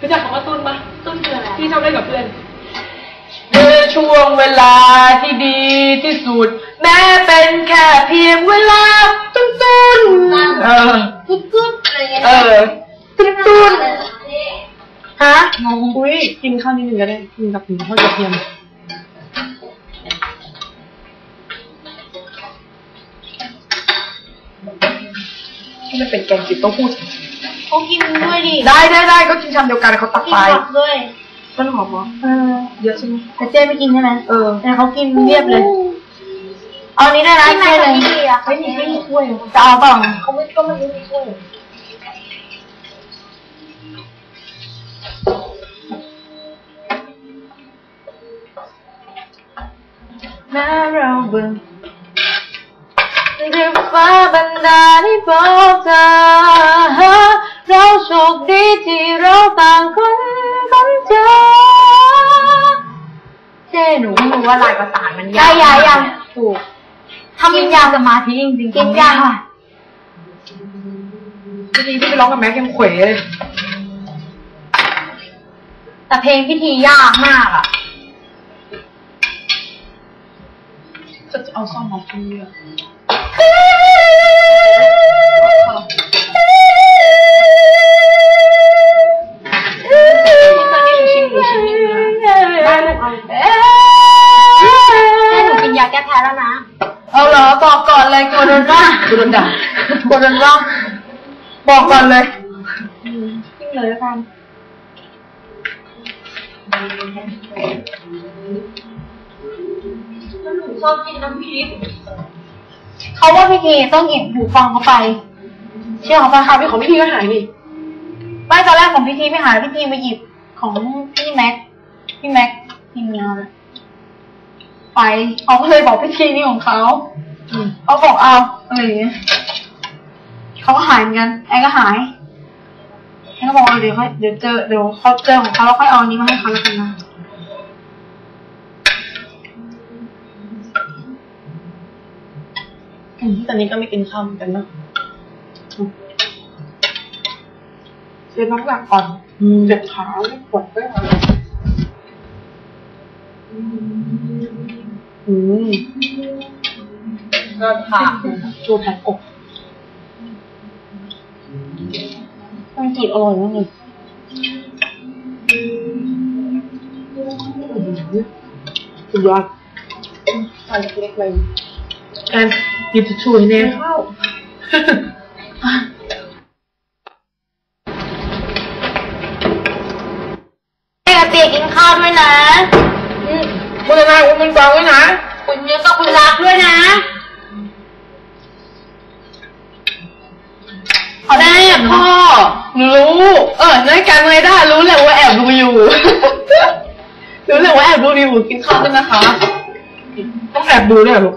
รู้จักคำว่าตุ้นปะตุ้นคืออะไรที่ชอบเล่นกับเพื่อนเมื่อช่วงเวลาที่ดีที่สุด แม้เป็นแค่เพียงเวลาตุ้นตุ้นเออกุ๊บกุ๊บอะไรเงี้ยเออตุ้นตุ้นนี่ฮะงงอุ้ยกินข้าวนิดนึงก็ได้กินกับหมูทอดกระเทียมที่มันเป็นแกงจืดเต้าหู้ เขากินด้วยดิได้ได้ได้ก็กินชามเดียวกันเขาตักกินไปผักด้วยต้นหอมเหรอเออเยอะใช่ไหมแต่เจ๊ไม่กินใช่ไหมเออแต่เขากินเรียบเลย เอานี้ได้นะเจ๊เลยไม่มีไม่มีถ้วยจะเอาเปล่าเขาไม่ก็ไม่รู้มีถ้วยแม้เราเบิ่งดึกฟ้าบันดาลให้พบเธอ เราโชคดีที่เราต่างคนคนเจอเจ๊หนูไม่รู้ว่าลายประสานมันได้ยายังถูกทำกินยาสมาธิจริงๆกินยาเมื่อกี้ที่ไปร้องกับแม็กยังเขวเลยแต่เพลงพิธียากมากอะจะเอาซ่อมมาเพื่อ นว่ากูโดนด่ากลัวโดนว่าบอกก่อนเลยกินเลยแล้วกันหนูชอบกินน้ำพริกเขาว่าพิธีต้องหยิบหูฟังเขาไป เชื่อเขาปะข่าวพี่ของพี่ทีก็หายนี่ไม่ตอนแรกของพิธีไม่หายพิธีมาหยิบของพี่แม็กพี่แม็กทีมงานอะไปเขาก็เลยบอกพิธีนี่ของเขาอืม เขาบอกเอาอะไรอย่างเงี้ยเขาก็หายเหมือนกันไอ้ก็หายไอ้ก็บอกว่าเดี๋ยวเขาเดี๋ยวเจอเดี๋ยวเขาเจอของเขาแล้วค่อยเอาอันนี้มาให้เขาแล้วกันนะอืมตอนนี้ก็ไม่กินข้าวเหมือนกันเนาะเช็ดน้ำหนักก่อนเจ็บขาไม่ปวดไม่อะไรอืมเกินค่ะตัวแผ่นอกมันจืดอร่อยมากเลยสุดยอดใส่เล็กเลยการหยิบทิชชู่ให้แน่ข้าวแม่กับเปียกินข้าวด้วยนะคุณนายคุณเป็นกวางไว้นะ คุณเยอะกับคุณรักด้วยนะ พ่อรู้ เออในการไม่ได้รู้แหละว่าแอบดูอยู่ รู้แหละว่าแอบดูอยู่กินข้าวกันนะคะ ต้องแอบดูด้วยเหรอลูก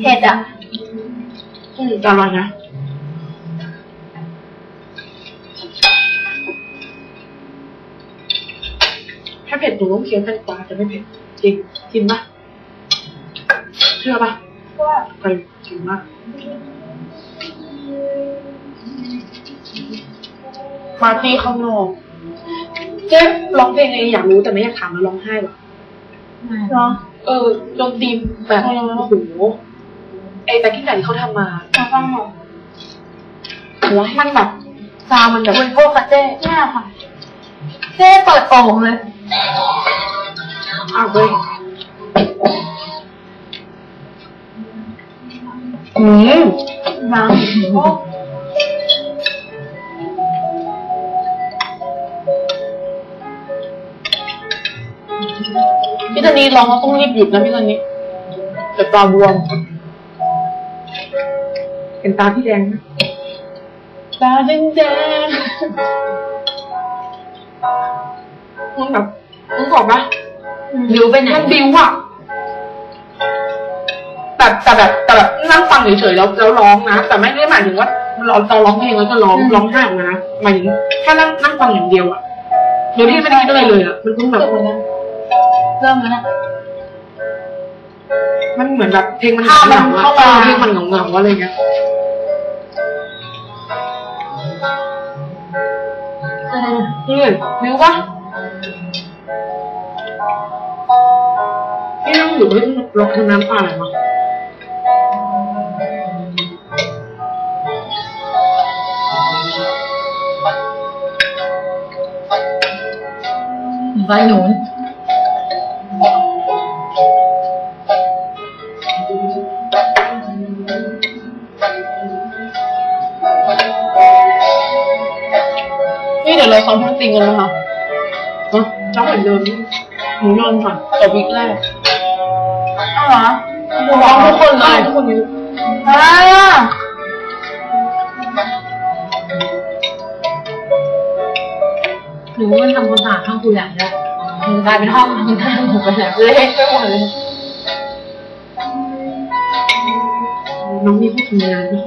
เผ็ดอะ อืมอร่อยนะ ถ้าเผ็ดหนูต้องเคี้ยวแตงกวาจะไม่เผ็ด จริง กินปะเชื่อปะว่าไปกินมากปาร์ตี้ข้างนอกเจ๊ร้องเพลงไงอยากรู้แต่ไม่อยากถามแล้วร้องไห้หรอเหรอ เออดนตรีแบบเออโอ้โหไอ้แบ็คกิ้งไก่ที่เขาทำมามาฟังหน่อยแล้วมันแบบซาวมันแบบคุณโทษค่ะเจ๊แม่ค่ะเจ๊เปิดโป่งเลยอ้าวเว้ยอืมน้ำ ตอนนี้ร้องเราต้องรีบหยุดนะพี่ตอนนี้เดี๋ยวตาบวมเห็นตาพี่แดงไหมตาแดงแดงมันแบบมึงบอกปะบิวไปไหนมันบิวอะแต่แต่แบบแต่แบบนั่งฟังเฉยๆแล้วแล้วร้องนะแต่ไม่ได้หมายถึงว่าเราเราร้องเพลงแล้วก็ร้องร้องไห้ออกมานะหมายถึงแค่นั่งนั่งฟังอย่างเดียวอะโดยที่ไม่ได้คิดอะไรเลยอะมันเพิ่งแบบ เริ่มแล้วนะมันเหมือนแบบเพลงมันภาพมันเหงาๆเข้าอะมาเพลงมันเหงาๆอะไรเงี้ยนี่เลยรู้ปะนี่นั่งอยู่ที่รถทางน้ำปลาอะไรวะใบหนุน เลยวเราซ้งจริงกันนะคะเนาะซ้อมเหมือนเดิมหนูยอมค่ะต่อวิกแรกอ้าวเหรอร้องทุกคนเลยทุกคนนี้อ่าหรือว่ามันทำความสะอาดห้องกูใหญ่แล้วมันกลายเป็นห้องมันกลายเป็นหมู่กันแล้วเละไปหมดเลยน้องมีผู้ทำงานด้วย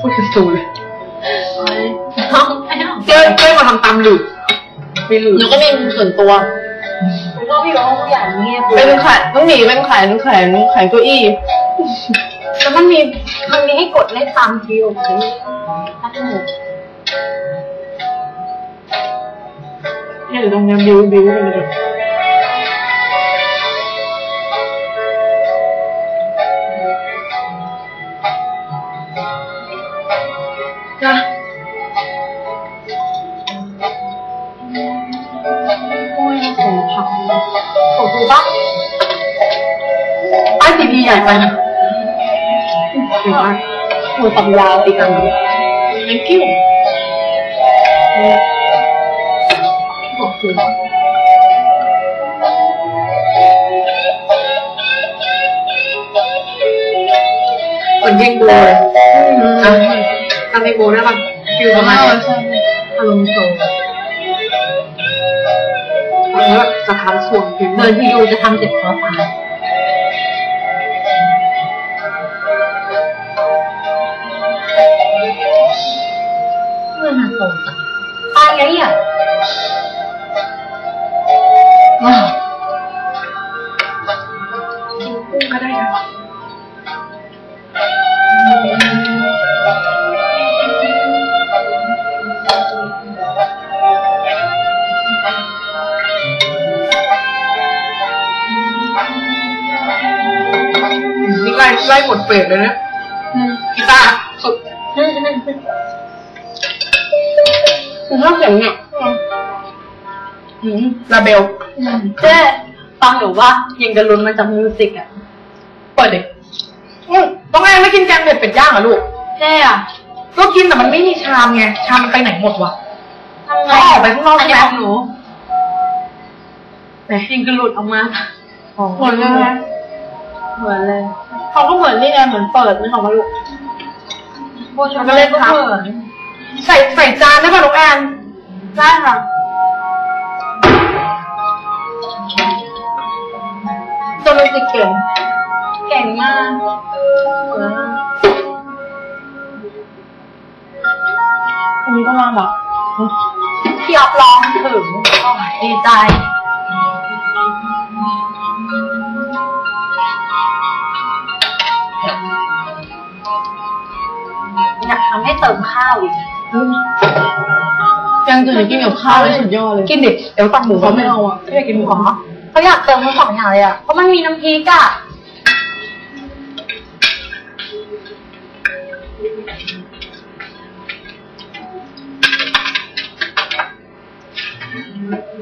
พูดเป็นสูเลย เจ้ยเจ้ยมาทำตามหลืบมีหลืบหนูก็มีส่วนตัวแล้วก็พี่บอกว่าผู้ใหญ่เงียบเป็นแขนต้องหนีเป็นแขนแขนแขนเก้าอี้แล้วมันมีมันมีให้กดเล่นตามคิวคือถ้าถูกเนี่ยเดี๋ยวตรงเนี้ยบิวบิวไปเลย ใหญ่ไปนะเห็นไหมหัวตับยาวอีกอัน thank you ขอบคุณเหมือนเพลงโบเลยอะทำเพลงโบได้ป่ะฟิลประมาณนี้อารมณ์โซแล้วแบบสะท้านส่วนเพลงเดินที่ยูจะทำเจ็บคอตาย เมื่อนาโตตายไงอะกินกุ้งก็ได้นะนี่ไล่ไล่หมดเฟสเลยนะกีตาร์สุด คุณชอบเสียงเนี่ยอืมลาเบลเจ๊ฟังหนูว่ายังกระลุ้นมาจากมิวสิกอะเปิดดิอืมต้องไงไม่กินแกงเผ็ดเป็ดย่างเหรอลูกเจ๊อะก็กินแต่มันไม่มีชามไง ชามมันไปไหนหมดวะทำไงเขาออกไปข้างนอกอันใช่นี้ไหมของหนูไหนยิงกระหลุดออกมาหมดเลยนะเหมือนเลย เขาก็เหมือนนี่ไงเหมือนเปิดนี่ของมาลูกโบชก็เล่นก็เหมือน ใส่ใส่จานได้ป่ะน้องแอนได้ค่ะตัวมิวสิกเก่ง เก่งมากอันนี้ก็มาแบบพี่ออฟร้องถึงโอ้ยดีใจอยากทำให้เติมข้าวอีก ยังตื่นกินกับข้าวเลยสุดยอดเลย กินดิเดี๋ยวตักหมูเขาไม่เอาอะไม่อยากกินหมูหรอเขาอยากเติมทั้งสองอย่างเลยอะเพราะมันมีน้ำพริกอะ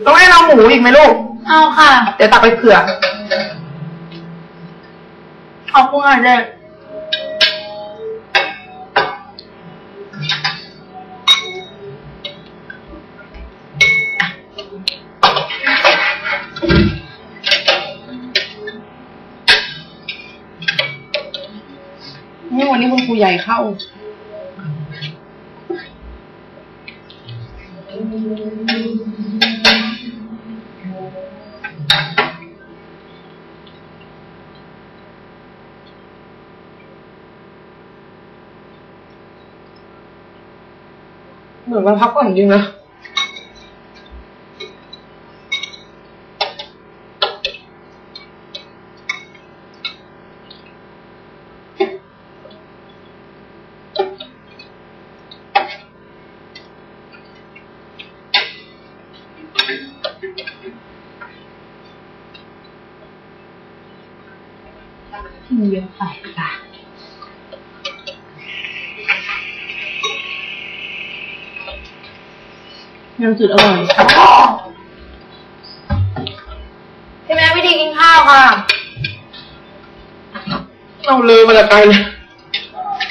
ต้องให้เราหมูอีกไหมลูก เอาค่ะ เดี๋ยวตักไปเผื่อขอบคุณค่ะเจ๊ ว่าครูใหญ่เข้า เหมือนมาพักก่อนจริงนะ กินเยอะไปค่ะยังจืดอร่อยพี่แม็กวิธีกินข้าวค่ะเราเลยมาแต่ไกลเลย